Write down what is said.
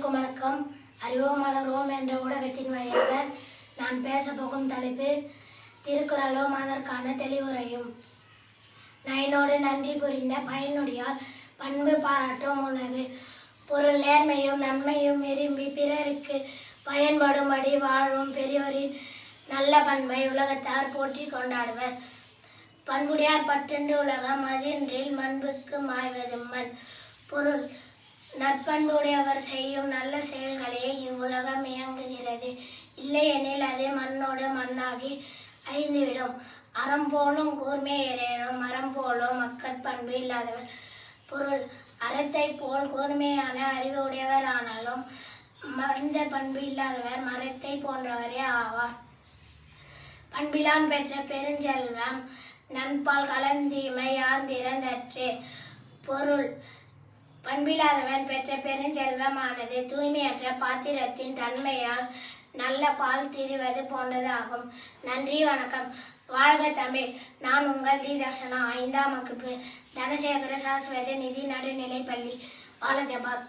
அனைவருக்கும் வணக்கம். அறிவோம் மலர்வோம் என்ற ஊடகத்தின் வழியாக நான் பேச போகும் தலைப்பு திருக்குறளும் அதற்கான தெளிவுரையும். நயனோடு நன்றி புரிந்த பயனுடையால் பண்பு பாராட்டும் உலகு பொருள் நேர்மையும் நன்மையும் விரும்பி பிறருக்கு பயன்படும்படி வாழும் பெரியோரின் நல்ல பண்பை உலகத்தார் போற்றி கொண்டாடுவர். பண்புடையார் பட்டென்று உலகம் அதின்றில் மண்புக்கு மாய்வது மண் பொருள். நற்பண்புடையவர் செய்யும் நல்ல செயல்களே இவ்வுலகம் இயங்குகிறது. இல்லையெனில் அது மண்ணோடு மண்ணாகி அழிந்துவிடும். அறம் போலும் கூர்மை ஏறேனும் மரம் போலும் மக்கட்பண்பு இல்லாதவர். பொருள் அறத்தை போல் கூர்மையான அறிவு உடையவர் ஆனாலும் பண்பு இல்லாதவர் மரத்தை போன்றவரே ஆவார். பண்பிலான் பெற்ற பெருஞ்செல்வம் நண்பால் கலந்தீமை யார்ந்திறந்தற்றே பொருள் பண்பில்லாதவன் பெற்ற பெருஞ்செல்வமானது தூய்மையற்ற பாத்திரத்தின் தன்மையால் நல்ல பால் திரிவது போன்றதாகும். நன்றி வணக்கம். வாழ்க தமிழ். நான் உங்கள் தி ஐந்தாம் வகுப்பு. தனசேகர சாஸ்வத நிதி நடுநிலைப்பள்ளி வாலஜபாத்